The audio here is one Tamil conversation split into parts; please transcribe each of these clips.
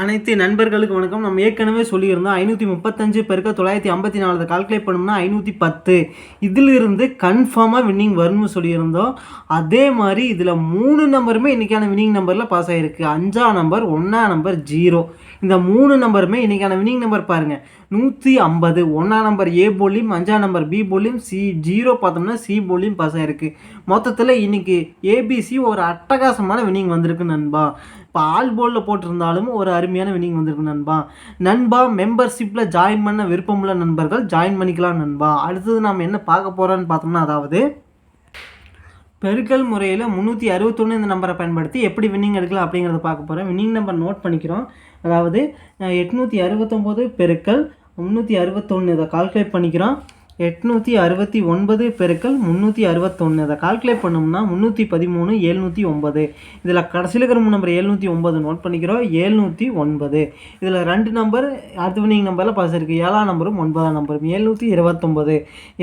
அனைத்து நண்பர்களுக்கு வணக்கம். நம்ம ஏற்கனவே சொல்லியிருந்தோம் ஐநூற்றி முப்பத்தஞ்சு பெருக்க தொள்ளாயிரத்தி ஐம்பத்தி நாலு கால்குலேட் பண்ணோம்னா ஐநூற்றி பத்து. இதிலிருந்து கன்ஃபார்மாக வின்னிங் வரும்னு சொல்லியிருந்தோம். அதே மாதிரி இதில் மூணு நம்பருமே இன்றைக்கான வின்னிங் நம்பரில் பாஸ் ஆகிருக்கு அஞ்சாம் நம்பர் ஒன்றாம் நம்பர் ஜீரோ இந்த மூணு நம்பருமே இன்றைக்கான வின்னிங் நம்பர் பாருங்கள் நூற்றி ஐம்பது. ஒன்றாம் நம்பர் ஏ போலியும் அஞ்சாம் நம்பர் பி போலியும் சி ஜீரோ பார்த்தோம்னா சி போலியும் பாஸ் ஆகிருக்கு மொத்தத்தில் இன்னைக்கு ஏபிசி ஒரு அட்டகாசமான வின்னிங் வந்திருக்கு நண்பா. இப்போ போலில் போட்டிருந்தாலும் ஒரு அருமையான வின்னிங் வந்திருக்கு நண்பா. நண்பா மெம்பர்ஷிப்பில் ஜாயின் பண்ண விருப்பமுள்ள நண்பர்கள் ஜாயின் பண்ணிக்கலாம் நண்பா. அடுத்தது நாம் என்ன பார்க்க போகிறோன்னு பார்த்தோம்னா அதாவது பெருக்கல் முறையில் முந்நூற்றி அறுபத்தொன்று இந்த நம்பரை பயன்படுத்தி எப்படி வின்னிங் எடுக்கலாம் அப்படிங்கிறத பார்க்க போகிறோம் வின்னிங் நம்பர் நோட் பண்ணிக்கிறோம். அதாவது எட்நூற்றி அறுபத்தொம்போது பெருக்கல் முந்நூற்றி அறுபத்தொன்று இதை கால்குலேட் பண்ணிக்கிறோம். எட்நூற்றி அறுபத்தி ஒன்பது பெருக்கல் முந்நூற்றி அறுபத்தொன்று அதை கால்குலேட் பண்ணோம்னா முந்நூற்றி பதிமூணு எழுநூற்றி ஒம்பது இதில் கடைசியில் இருக்கிற நம்பர் எழுநூற்றி ஒம்பது நோட் பண்ணிக்கிறோம். எழுநூற்றி ஒன்பது. இதில் ரெண்டு நம்பர் அடுத்த நம்பரில் பாஸ் இருக்குது ஏழாம் நம்பரும் ஒன்பதாம் நம்பரும் எழுநூற்றி இருபத்தொம்பது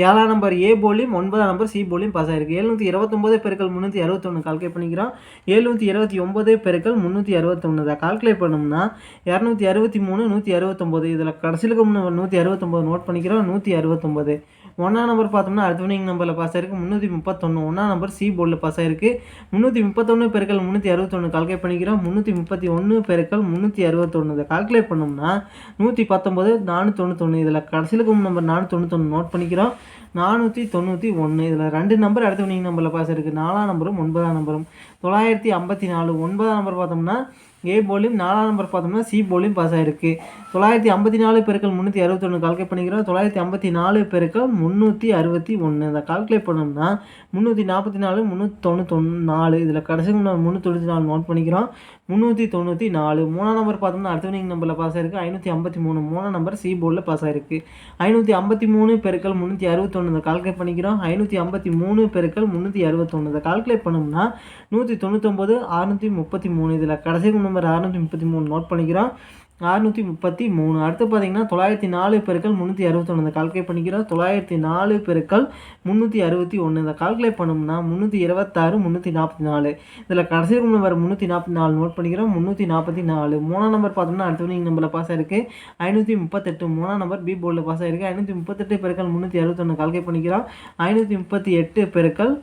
ஏழாம் நம்பர் ஏ போலியும் ஒன்பதாம் நம்பர் சி போலியும் பாஸ் ஆயிருக்கு. எழுநூற்றி இருபத்தொம்பது பெருக்கல் முந்நூற்றி அறுபத்தொன்று கால்குலேட் பண்ணிக்கிறோம். எழுநூற்றி இருபத்தி ஒம்பது பெருக்கள் முந்நூற்றி அறுபத்தொன்று அதை கால்குலேட் பண்ணோம்னா இரநூத்தி அறுபத்தி மூணு நூற்றி அறுபத்தொம்போது இதில் கடைசியில் இருக்கிற நூற்றி அறுபத்தொம்போது நோட் பண்ணிக்கிறோம். நூற்றி அறுபத்தொம்போது ஒன்றாம் நம்பர் பார்த்தோம்னா அடுத்த நம்பரில் பாஸ் ஆயிருக்கு. முந்நூற்றி முப்பத்தொன்று ஒன்றாம் நம்பர் சி போர்டில் பாஸ் ஆயிருக்கு. முந்நூற்றி முப்பத்தொன்று பெருக்கள் முந்நூற்றி அறுபத்தொன்று கால்குலேட் பண்ணிக்கிறோம். முந்நூற்றி முப்பத்தி ஒன்று பெருக்கல் முந்நூற்றி அறுபத்தொன்று இதை கால்குலேட் பண்ணோம்னா நூற்றி பத்தொம்பது நானூற்றி தொண்ணூத்தொன்று இதில் கடைசியில் நம்பர் நானூற்றி தொண்ணூத்தொன்று நோட் பண்ணிக்கிறோம். நானூற்றி தொண்ணூற்றி ஒன்று இதில் ரெண்டு நம்பர் அடுத்த வினிங் நம்பரில் பாஸ் இருக்குது நாலாம் நம்பரும் ஒன்பதாம் நம்பரும் தொள்ளாயிரத்தி ஐம்பத்தி நாலு ஒன்பதாம் நம்பர் பார்த்தோம்னா ஏ போலியும் நாலாம் நம்பர் பார்த்தோம்னா சி போலியும் பாஸ் ஆயிருக்கு. தொள்ளாயிரத்தி ஐம்பத்தி நாலு பெருக்கள் முந்நூற்றி அறுபத்தொன்று கால்குலேட் பண்ணிக்கிறோம். தொள்ளாயிரத்தி ஐம்பத்தி நாலு பெருக்கள் முந்நூற்றி அறுபத்தி ஒன்று அதை கால்குலேட் பண்ணோம்னா முந்நூற்றி நாற்பத்தி நாலு முந்நூற்றி தொண்ணூத்தொன்று நாலு. இதில் கடைசி முந்நூற்றி தொண்ணூற்றி நாலு நோட் பண்ணிக்கிறோம். முந்நூற்றி தொண்ணூற்றி நாலு. மூணாம் நம்பர் பார்த்தோம்னா அடுத்த வினிங் நம்பரில் பாஸ் ஆயிருக்கு. ஐநூற்றி ஐம்பத்தி மூணு. மூணாம் நம்பர் சி போர்டில் பாஸ் ஆயிருக்கு. ஐநூற்றி ஐம்பத்தி மூணு பெருக்கள் முந்நூற்றி அறுபத்தொன்னு. கால்குலேட் பண்ணிக்கிறோம். ஐநூற்றி ஐம்பத்தி மூணு பெருக்கள் முந்நூற்றி அறுபத்தொன்னு. கால்குலேட் பண்ணோம்னா நூற்றி தொண்ணூத்தொம்பது அறுநூற்றி முப்பத்தி மூணு. இதில் கடைசி நம்பர் அறுநூற்றி முப்பத்தி மூணு நோட் பண்ணிக்கிறோம். அறுநூற்றி முப்பத்தி மூணு. அடுத்து பார்த்தீங்கன்னா தொள்ளாயிரத்தி நாலு பெருக்கள் முந்நூற்றி அறுபத்தொன்று இதை கால்குலேட் பண்ணிக்கிறோம். தொள்ளாயிரத்தி நாலு பெருக்கள் முந்நூற்றி அறுபத்தி ஒன்று இதை கால்குலேட் பண்ணோம்னா முந்நூற்றி இருபத்தாறு முந்நூற்றி நாற்பத்தி நாலு. இதில் கடைசி நம்பர் முந்நூற்றி நாற்பத்தி நாலு நோட் பண்ணிக்கிறோம். முந்நூற்றி நாற்பத்தி நாலு. மூணாம் நம்பர் பார்த்தோம்னா அடுத்த வினிங் நம்பரில் பாஸ் ஆயிருக்கு. ஐநூற்றி முப்பத்தெட்டு. மூணாம் நம்பர் பி போர்டில் பாஸ் ஆயிருக்கு. ஐநூற்றி முப்பத்தெட்டு பெருக்கள் முந்நூற்றி அறுபத்தொன்று கால்குலேட் பண்ணிக்கிறோம். ஐநூற்றி முப்பத்தி எட்டு பெருக்கள்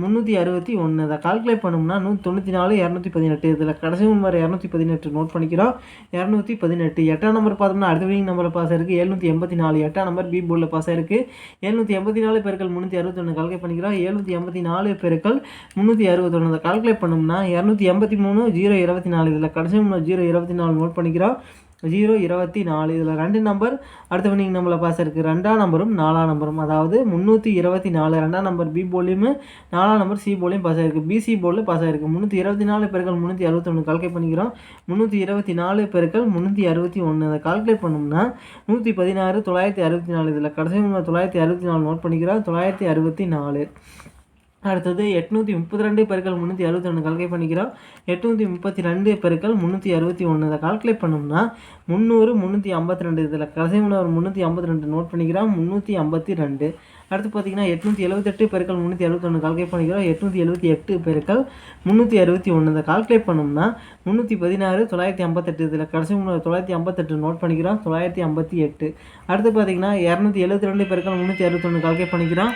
முந்நூற்றி அறுபத்தி ஒன்று அதை கால்குலேட் பண்ணோம்னா நூற்றி தொண்ணூற்றி நாலு இரநூத்தி பதினெட்டு. இதில் கடைசி நம்பர் இரநூத்தி பதினெட்டு நோட் பண்ணிக்கிறோம். இரநூத்தி பதினெட்டு. எட்டாம் நம்பர் பார்த்தோம்னா அடுத்த வினிங் நம்பரில் பாஸ் இருக்குது எழுநூற்றி எண்பத்தி நாலு. எட்டாம் நம்பர் பி போர்டில் பாஸ் இருக்குது எழுநூற்றி எண்பத்தி நாலு பேருக்கள் முந்நூற்றி அறுபத்தொன்று கால்குலேட் பண்ணிக்கிறோம். எழுநூற்றி எண்பத்தி நாலு பேருக்கள் முந்நூற்றி அறுபத்தொன்று அதை கால்குலேட் பண்ணோம்னா இரநூத்தி எண்பத்தி மூணு ஜீரோ இருபத்தி நாலு. இதில் கடைசி ஜீரோ இருபத்தி நாலு நோட் பண்ணிக்கிறோம். ஜீரோ இருபத்தி நாலு. இதில் ரெண்டு நம்பர் அடுத்த வினிங் நம்பரில் பாஸ் இருக்குது ரெண்டாம் நம்பரும் நாலாம் நம்பரும் அதாவது முந்நூற்றி இருபத்தி நாலு. ரெண்டாம் நம்பர் பி போலியும் நாலாம் நம்பர் சி போலியும் பாஸ் ஆகிருக்கு பிசி போலில் பாஸ் ஆகிருக்கு முந்நூற்றி இருபத்தி நாலு பெருக்கள் முந்நூற்றி அறுபத்தொன்று கால்குலேட் பண்ணிக்கிறோம். முந்நூற்றி இருபத்தி நாலு பெருக்கள் முந்நூற்றி அறுபத்தி ஒன்று அதை கால்குலேட் பண்ணோம்னா நூற்றி பதினாறு தொள்ளாயிரத்தி அறுபத்தி நாலு. இதில் கடைசி தொள்ளாயிரத்தி அறுபத்தி நாலு நோட் பண்ணிக்கிறோம். தொள்ளாயிரத்தி அறுபத்தி நாலு. அடுத்தது எட்நூற்றி முப்பத்தி ரெண்டு பெருக்கள் முந்நூற்றி அறுபத்தொன்று கால்குலேட் பண்ணிக்கிறோம். எட்நூற்றி முப்பத்தி ரெண்டு பெருக்கள் முந்நூற்றி அறுபத்தி ஒன்று இதை கால்குலேட் பண்ணோம்னா முந்நூறு முந்நூற்றி ஐம்பத்தி ரெண்டு இதில் கடைசி ஒரு முந்நூற்றி ஐம்பத்தி ரெண்டு நோட் பண்ணிக்கிறோம். முந்நூற்றி ஐம்பத்தி ரெண்டு அடுத்து பார்த்தீங்கன்னா எட்நூற்றி எழுபத்தெட்டு பெருக்கள் முந்நூற்றி அறுபத்தொன்று கால்குலேட் பண்ணிக்கிறோம். எட்நூற்றி எழுபத்தி எட்டு பெருக்கள் முந்நூற்றி அறுபத்தி ஒன்று இதை கால்குலேட் பண்ணோம்னா முந்நூற்றி பதினாறு தொள்ளாயிரத்தி ஐம்பத்தெட்டு. இதில் கடைசி மூணு தொள்ளாயிரத்தி ஐம்பத்தெட்டு நோட் பண்ணிக்கிறோம். தொள்ளாயிரத்தி ஐம்பத்தி எட்டு. அடுத்து பார்த்தீங்கன்னா இரநூத்தி எழுபத்தி ரெண்டு பெருக்கள் முந்நூற்றி அறுபத்தொன்று கால்குலேட் பண்ணிக்கிறோம்.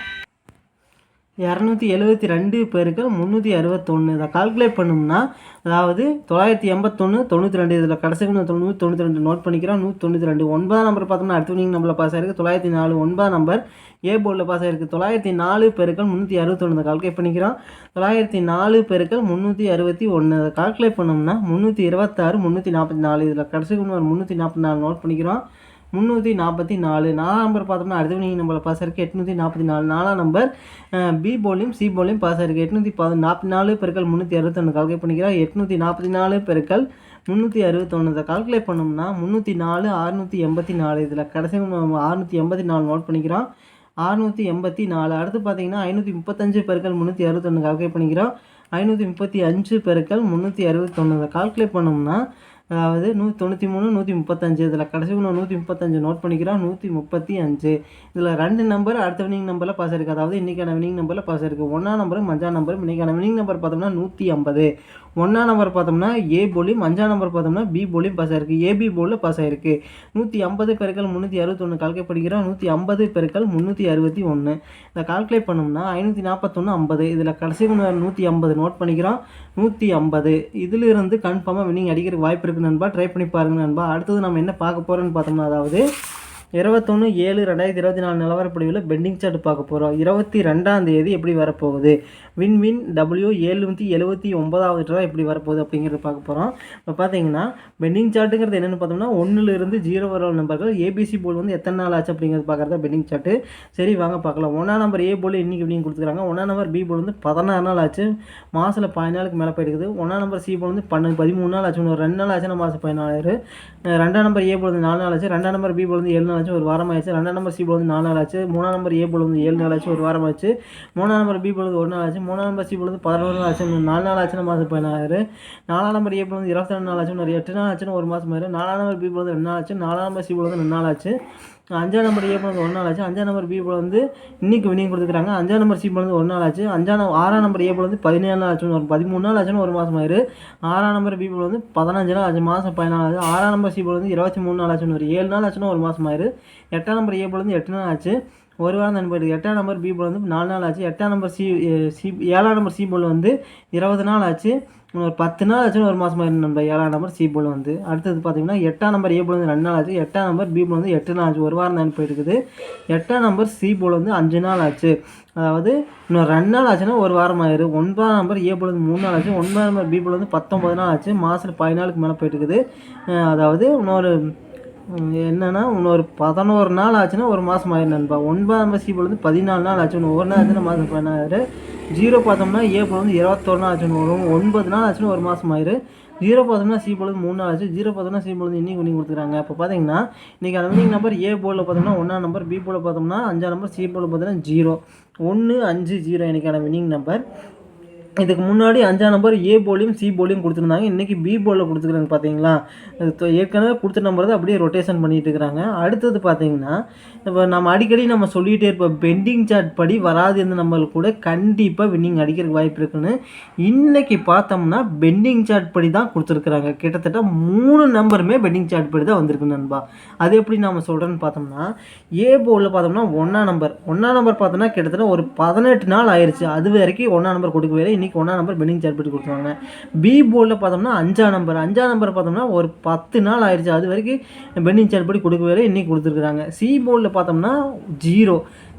இரநூத்தி எழுபத்தி ரெண்டு பேருக்கு முந்நூற்றி அறுபத்தொன்று இதை கால்குலேட் பண்ணோம்னா அதாவது தொள்ளாயிரத்தி எண்பத்தொன்று தொண்ணூற்றி ரெண்டு இதில் கடைசி தொண்ணூற்றி தொண்ணூற்றி ரெண்டு நோட் பண்ணிக்கிறோம். நூற்றி தொண்ணூற்றி ரெண்டு. ஒன்பதாம் நம்பர் பார்த்தோம்னா அடுத்த வினிங் நம்பரில் பாஸ் ஆயிருக்கு. தொள்ளாயிரத்தி நாலு ஒன்பதாம் நம்பர் ஏ போர்டில் பாஸ் ஆயிருக்கு. தொள்ளாயிரத்தி நாலு பெருக்கள் முந்நூற்றி அறுபத்தொன்று கால்குலேட் பண்ணிக்கிறோம். தொள்ளாயிரத்தி நாலு பெருக்கள் முந்நூற்றி அறுபத்தி ஒன்று அதை கால்குலேட் பண்ணோம்னா முந்நூற்றி இருபத்தாறு முந்நூற்றி நாற்பத்தி நாலு. இதில் கடைசி முந்நூற்றி நாற்பத்தி நாலு நோட் பண்ணிக்கிறோம். முந்நூற்றி நாற்பத்தி நாலு. நாலாம் நம்பர் பார்த்தோம்னா அடுத்த நீங்கள் நம்மளை பாஸ் இருக்குது எட்நூற்றி நாற்பத்தி நாலு. நாலாம் நம்பர் பி போலையும் சி போலையும் பாஸ் இருக்குது எட்நூற்றி பா நாற்பத்தி நாலு பெருக்கள் முந்நூற்றி அறுபத்தொன்று கால்குலேட் பண்ணிக்கிறோம் எட்நூற்றி நாற்பத்தி நாலு பெருக்கள் முந்நூற்றி அறுபத்தொன்று இதை கால்குலேட் பண்ணோம்னா முந்நூற்றி நாலு அறுநூற்றி எண்பத்தி நாலு. இதில் கடைசி அறுநூற்றி எண்பத்தி நாலு நோட் பண்ணிக்கிறோம். அறுநூற்றி எண்பத்தி நாலு அடுத்து பார்த்தீங்கன்னா ஐநூற்றி முப்பத்தஞ்சு பெருக்கள் முந்நூற்றி அறுபத்தொன்று கால்குலேட் பண்ணிக்கிறோம். ஐநூற்றி முப்பத்தி அஞ்சு பெருக்கள் முந்நூற்றி அறுபத்தொன்று இதை கால்குலேட் பண்ணோம்னா அதாவது நூற்றி தொண்ணூற்றி மூணு நூற்றி முப்பத்தஞ்சு இதில் கடைசி ஒன்று நூற்றி முப்பத்தஞ்சு நோட் பண்ணிக்கிறோம் நூற்றி முப்பத்தி அஞ்சு. இதில் ரெண்டு நம்பர் அடுத்த வினிங் நம்பரில் பாஸ் இருக்குது அதாவது இன்றைக்கான வினிங் நம்பரில் பாஸ் இருக்குது ஒன்றாம் நம்பரும் மஞ்சா நம்பரும் இன்றைக்கான வினிங் நம்பர் பார்த்தோம்னா நூற்றி ஐம்பது. ஒன்றாம் நம்பர் பார்த்தோம்னா ஏ போலியும் அஞ்சாம் நம்பர் பார்த்தோம்னா பி போலியும் பாஸ் ஆயிருக்கு. ஏபி போலில் பாஸ் ஆயிருக்கு. நூற்றி ஐம்பது பெருக்கள் முந்நூற்றி அறுபத்தொன்று கால்குலேட் படிக்கிறோம் நூற்றி ஐம்பது பெருக்கள் முந்நூற்றி அறுபத்தி ஒன்று இதை கால்குலேட் பண்ணோம்னா ஐநூற்றி நாற்பத்தொன்று ஐம்பது. இதில் கடைசி நூற்றி ஐம்பது நோட் பண்ணிக்கிறோம். நூற்றி ஐம்பது. இதிலிருந்து கன்ஃபார்மாக வினிங் அடிக்கிறதுக்கு வாய்ப்பு இருக்குது நண்பா. ட்ரை பண்ணி பாருங்க நண்பா. அடுத்தது நம்ம என்ன பார்க்க போகிறோன்னு பார்த்தோம்னா அதாவது இருபத்தொன்று ஏழு ரெண்டாயிரத்தி இருபத்தி நாலு நிலவரப்படிவில் பெண்டிங் சார்ட் பார்க்க போகிறோம் இருபத்தி ரெண்டாம் தேதி எப்படி வரப்போகுது? வின் வின் டபிள்யூ எழுநூற்றி எழுபத்தி ஒன்பதாவது ரூபா எப்படி வரப்போகுது அப்படிங்கிறத பார்க்க போகிறோம் இப்போ பார்த்தீங்கன்னா பெண்டிங் சார்ட்டுங்கிறது என்னென்னு பார்த்தோம்னா ஒன்றுலேருந்து ஜீரோ வர நம்பர்கள் ஏபிசி போல் வந்து எத்தனை நாள் ஆச்சு அப்படிங்கிறது பார்க்குறத பெண்டிங் சார்ட்டு. சரி வாங்க பார்க்கலாம். ஒன்றாம் நம்பர் ஏ போல் இன்றைக்கி இப்படின்னு கொடுத்துருக்காங்க. ஒன்றாம் நம்பர் பி போல் வந்து பதினாறு நாள் ஆச்சு. மாதத்தில் பதினாலு நாளுக்கு மேலே போயிருக்குது ஒன்றாம் நம்பர் சி போல் வந்து பன்னெண்டு பதிமூணு நாள் ஆச்சு. ஒரு ரெண்டு நாள் ஆச்சுன்னா மாதம் பதினாலாயிரம் ரெண்டாம் நம்பர் ஏ போல் வந்து நாலு நாள் ஆச்சு. ரெண்டாம் நம்பர் பி போல் வந்து ஏழு நாள் ஆச்சு ஒரு வாரம் ஆச்சு ரெண்டாம் நம்பர் சி போல் வந்து நாலு நாள் ஆச்சு மூணாம் நம்பர் ஏ போல் வந்து ஏழு நாள் ஆச்சு ஒரு வாரம் ஆச்சு மூணாம் நம்பர் பி போல் வந்து ஒரு நாள் ஆச்சு மூணாம் நம்பர் சி போல் வந்து பதினோரு நாள் ஆச்சு நாலு நாள் ஆச்சுன்னா மாதம் பதினாறு நாலாம் நம்பர் ஏ போல் வந்து இருபத்தி ரெண்டு நாள் ஆச்சு ஒரு எட்டு நாள் ஆச்சுன்னு ஒரு மாதம் ஆயிரும். நாலாம் நம்பர் பி போல் வந்து ரெண்டு நாள் ஆச்சு நாலாம் நம்பர் சி போல் வந்து ரெண்டு நாள் ஆச்சு அஞ்சாம் நம்பர் ஏ போல் வந்து ஒரு நாள் ஆச்சு. அஞ்சாம் நம்பர் பி போல் வந்து இன்னைக்கு வினிங் கொடுத்துருக்காங்க. அஞ்சாம் நம்பர் சி போல் வந்து ஒரு நாள் ஆச்சு. அஞ்சாம் ஆறாம் நம்பர் ஏ போல் வந்து பதினேழு நாள் ஆச்சுன்னு ஒரு பதிமூணு நாள் ஆச்சுன்னு ஒரு மாதம் ஆயிரு. ஆறாம் நம்பர் பி போல் வந்து பதினஞ்சு நாள் ஆச்சு. மாதம் பதினாலு ஆச்சு. ஆறாம் நம்பர் சி போல் வந்து இருபத்தி மூணு நாள் ஆச்சுன்னு ஒரு ஏழு நாள் ஆச்சுன்னு ஒரு மாதம் ஆயிரு. எட்டாம் நம்பர் ஏ போல் வந்து எட்டு நாள் ஆச்சு. ஒரு வாரம் தான் போயிருக்கு எட்டாம் நம்பர் பி போல் வந்து நாலு நாள் ஆச்சு. எட்டாம் நம்பர் சி சி ஏழாம் நம்பர் சி போல் வந்து இருபது நாள் ஆச்சு. ஒரு பத்து நாள் ஆச்சுன்னு ஒரு மாதமாக இருந்து நம்ம ஏழாம் நம்பர் சி போல் வந்து. அடுத்தது பார்த்தீங்கன்னா எட்டாம் நம்பர் ஏ போல் வந்து ரெண்டு நாள் ஆச்சு. எட்டாம் நம்பர் பி போல் வந்து எட்டு நாள் ஆச்சு. ஒரு வாரம் தான் போயிருக்குது எட்டாம் நம்பர் சி போல் வந்து அஞ்சு நாள் ஆச்சு. அதாவது இன்னும் ரெண்டு நாள் ஆச்சுன்னா ஒரு வாரம் ஆயிரும் ஒன்பதாம் நம்பர் ஏ போல் வந்து மூணு நாள் ஆச்சு. ஒன்பதாம் நம்பர் பி போல் வந்து பத்தொம்பது நாள் ஆச்சு. மாதத்தில் பதினாலுக்கு மேலே போயிட்டுருக்குது அதாவது இன்னொரு என்னென்னா இன்னொரு பதினோரு நாள் ஆச்சுன்னா ஒரு மாதம் ஆயிரும் நண்பா. ஒன்பதாம் நம்பர் வந்து பதினாலு நாள் ஆச்சு. ஒன்று ஒரு நாள் ஆச்சுன்னா மாதம் பதினாறு ஜீரோ பார்த்தோம்னா ஏப்ரல் வந்து இருபத்தொரு நாள் ஆச்சுன்னு வரும். ஒன்பது நாள் ஆச்சுன்னா ஒரு மாதம் ஆயிரு. ஜீரோ பார்த்தோம்னா சி போல் மூணு நாள் ஆச்சு. ஜீரோ பார்த்தோம்னா சி போல் வந்து இன்னைக்கு கொடுத்துருக்காங்க. இப்போ பார்த்தீங்கன்னா இன்றைக்கி அந்த நம்பர் ஏ போலில் பார்த்தோம்னா ஒன்றாம் நம்பர் பி போல் பார்த்தோம்னா அஞ்சாம் நம்பர் சி போல் பார்த்தோம்னா ஜீரோ ஒன்று அஞ்சு ஜீரோ எனக்கான வின்னிங் நம்பர் இதுக்கு முன்னாடி அஞ்சாம் நம்பர் ஏ போலியும் சி போலியும் கொடுத்துருந்தாங்க. இன்றைக்கி பி போலில் கொடுத்துருக்காங்க பார்த்தீங்களா ஏற்கனவே கொடுத்த நம்பர் தான் அப்படியே ரொட்டேஷன் பண்ணிகிட்டு இருக்கிறாங்க. அடுத்தது பார்த்தீங்கன்னா இப்போ நம்ம அடிக்கடி நம்ம சொல்லிகிட்டே இருப்போம் பெண்டிங் சார்ட் படி வராது இருந்த நம்பர் கூட கண்டிப்பாக வின்னிங் அடிக்கிறதுக்கு வாய்ப்பு இருக்குன்னு. இன்றைக்கி பார்த்தோம்னா பெண்டிங் சார்ட் படி தான் கொடுத்துருக்குறாங்க. கிட்டத்தட்ட மூணு நம்பருமே பெண்டிங் சார்ட் படி தான் வந்திருக்கு நண்பா. அது எப்படி நம்ம சொல்கிறேன்னு பார்த்தோம்னா ஏ போலில் பார்த்தோம்னா ஒன்றா நம்பர். ஒன்றா நம்பர் பார்த்தோம்னா கிட்டத்தட்ட ஒரு பதினெட்டு நாள் ஆயிடுச்சு அது வரைக்கும் ஒன்றா நம்பர் கொடுக்கவே இன்றைக்கி ஒன்றா நம்பர் பெண்டிங் சார்ட் படி கொடுத்துருவாங்க பி போர்டில் பார்த்தோம்னா அஞ்சாம் நம்பர் அஞ்சாம் நம்பர் பார்த்தோம்னா ஒரு பத்து நாள் ஆயிடுச்சு அது வரைக்கும் பெண்டிங் சார்ட் படி கொடுக்கவே இன்றைக்கி கொடுத்துருக்குறாங்க. சி போர்டில் பார்த்தோம்னா ஜீரோ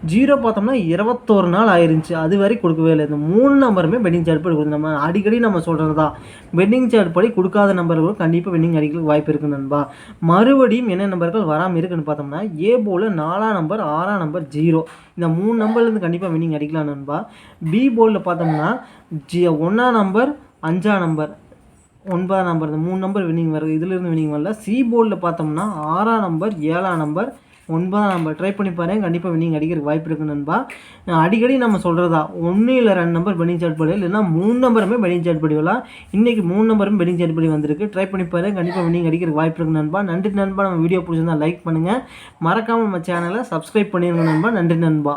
ஜீரோ பார்த்தோம்னா இருபத்தோரு நாள் ஆயிருந்துச்சு. அது வரை கொடுக்கவே இல்லை. இந்த மூணு நம்பருமே பெண்டிங் சார்ட் படி கொடுத்து நம்ம அடிக்கடி நம்ம சொல்கிறது தான். பெண்டிங் சார்ட் படி கொடுக்காத நம்பர்களும் கண்டிப்பாக பெண்டிங் அடிக்க வாய்ப்பு இருக்குது நண்பா. மறுபடியும் என்ன நம்பர்கள் வராமல் இருக்குன்னு பார்த்தோம்னா ஏ போல் நாலாம் நம்பர் ஆறாம் நம்பர் ஜீரோ. இந்த மூணு நம்பர்லேருந்து கண்டிப்பாக வின்னிங் அடிக்கலாம் நண்பா. பி போலில் பார்த்தோம்னா ஜி ஒன்றாம் நம்பர் அஞ்சாம் நம்பர் ஒன்பதாம் நம்பர். இந்த மூணு நம்பர் வின்னிங் வருது. இதுலேருந்து வின்னிங் வரல. சி போர்டில் பார்த்தோம்னா ஆறாம் நம்பர் ஏழாம் நம்பர் ஒன்பதாம் நம்ம ட்ரை பண்ணி பாருங்கள் கண்டிப்பாக வின்னிங் அடிக்கிறதுக்கு வாய்ப்பு இருக்கு நண்பா. அடிக்கடி நம்ம சொல்கிறதா ஒன்று இல்லை ரெண்டு நம்பர் பெனிங் சாட் படி இல்லைன்னா மூணு நம்பருமே பெனிங் சாட் படி வரலாம். இன்றைக்கி மூணு நம்பரும் பெனிங் சாட் படி வந்திருக்கு. ட்ரை பண்ணி பாருங்கள் கண்டிப்பாக வின்னிங் அடிக்கிறதுக்கு வாய்ப்பு இருக்கு நண்பா. நன்றி நண்பா. நம்ம வீடியோ பிடிச்சிருந்தா லைக் பண்ணுங்கள் மறக்காமல் நம்ம சேனலை சப்ஸ்கிரைப் பண்ணிடுங்க நண்பா. நன்றி நண்பா.